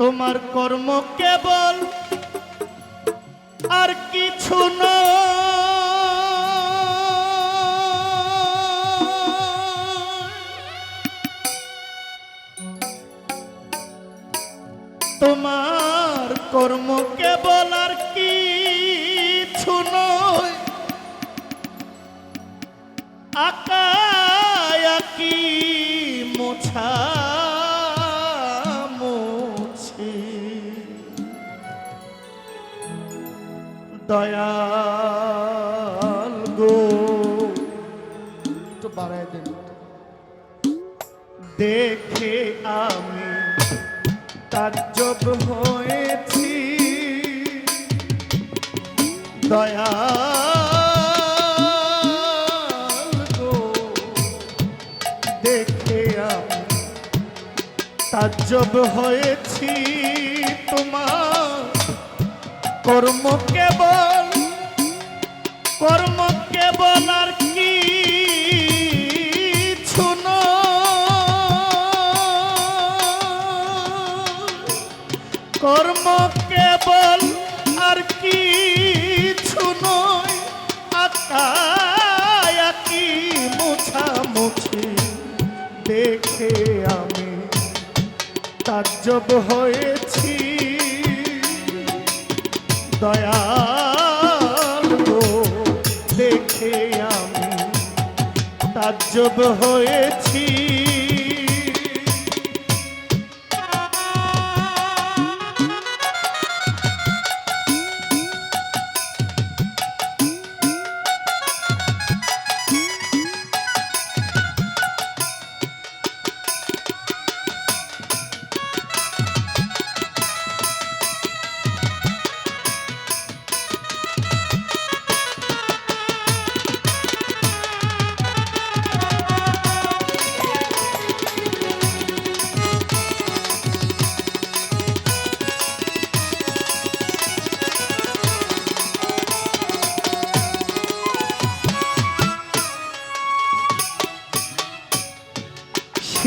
তোমার কর্ম কেবল আর কিছু তোমার কর্ম কেবল দয়াল গো। একটু বাড়াই দেন। দেখে আমি তাজ্জব হয়েছি। দয়াল গো। দেখে আমি তাজ্জব হয়েছি তোমার কর্ম কেবল কর্ম কেবল আর কি কর্ম কেবল আর কি নয় আকায়াকি মুছামুছি দেখে আমি তাজ্জব হয়েছি। দয়াল গো দেখে আমি তাজ্জব হয়েছি।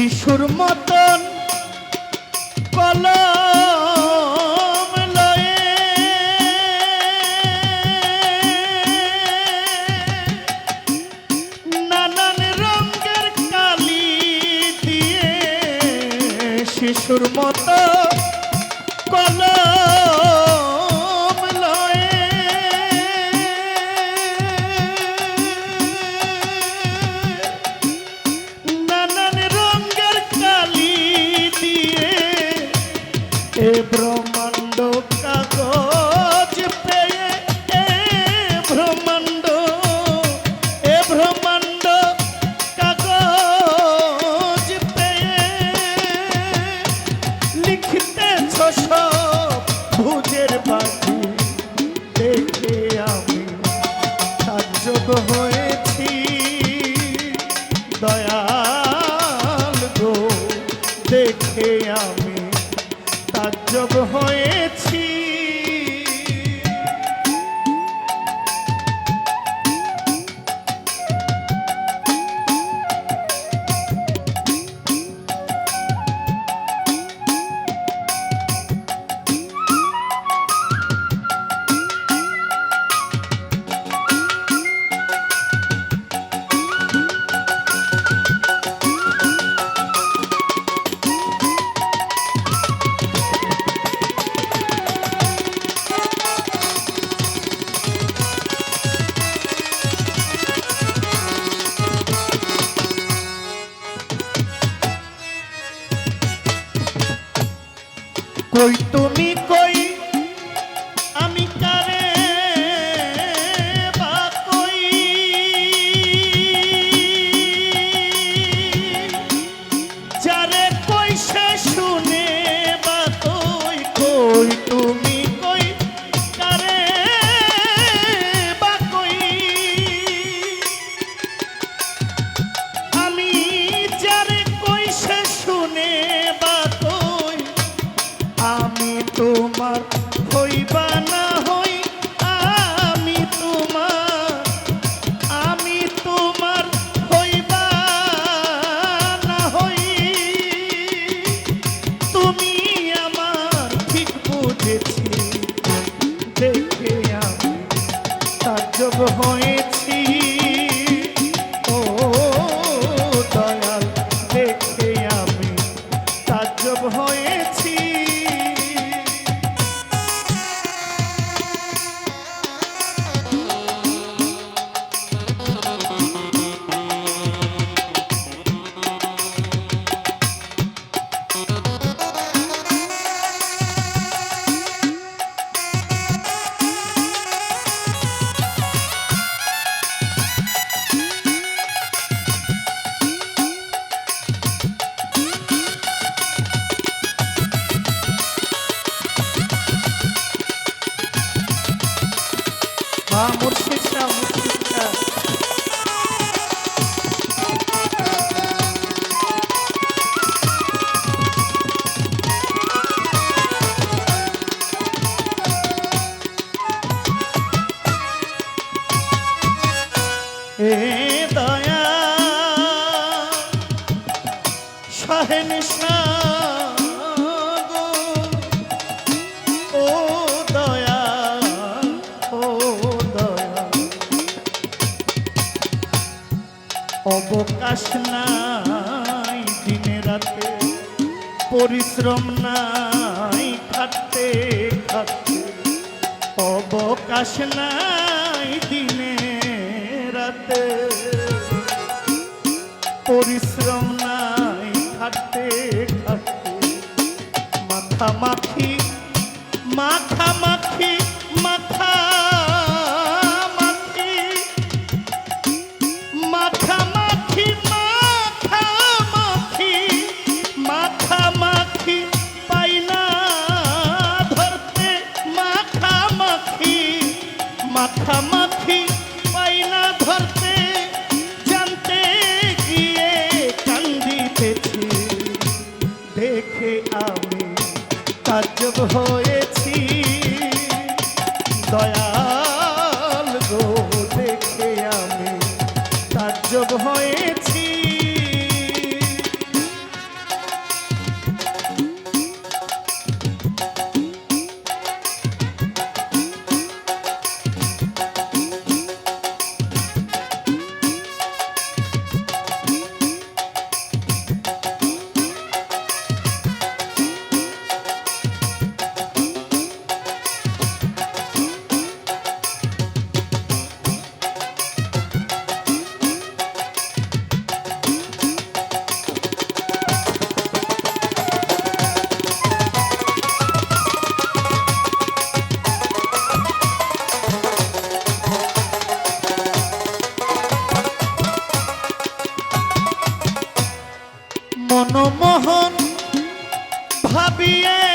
শিশুর মতন কলম লয়ে। নানান রঙের কালি দিয়ে শিশুর মতো তাজ্জব হয়েছি। কই তুমি কই আমি তোমার হইবা না হই, আমি তোমার আমি তোমার হইবা না হই। তুমি আমার ঠিক বুঝেছি, দেখে আমি তার হয়ে ও দয়া। অবকাশ নাই দিনে রাতে পরিশ্রম নাই খাটতে খাটতে। অবকাশ নাই পরিশ্রম নাই খাটতে খাটতে মাথা মাখি মাথা মাখি মাথা মাখি। মাথা হয়েছি। দয়াল দিয়ে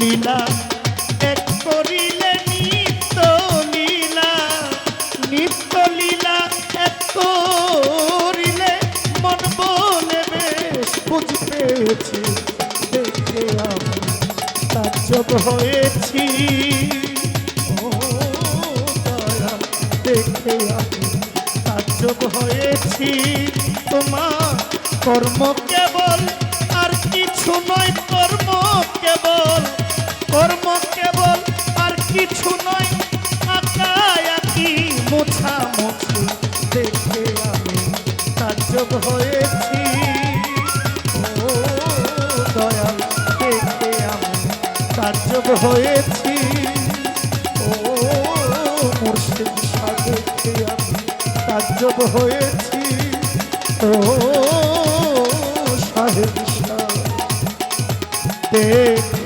লীলা এক করিলে নিত্য লীলা নিত্য লীলা এক করিলে মন বলে বেশ বুঝতেছি, দেখে আমি হয়েছি। ও দয়াল দেখে আমি তাজ্জব হয়েছি। তোমার কর্ম কেবল আর কিছু নয় কেবল, কর্ম কেবল, আর কিছু নয়। আঁকায়াকি মোছামুছি দেখে আমি তাজ্জব হয়েছি। ও দয়াল, দেখে আমি তাজ্জব হয়েছি। ও মুর্শিদ দেখে আমি তাজ্জব হয়েছি। ও সাহেব ter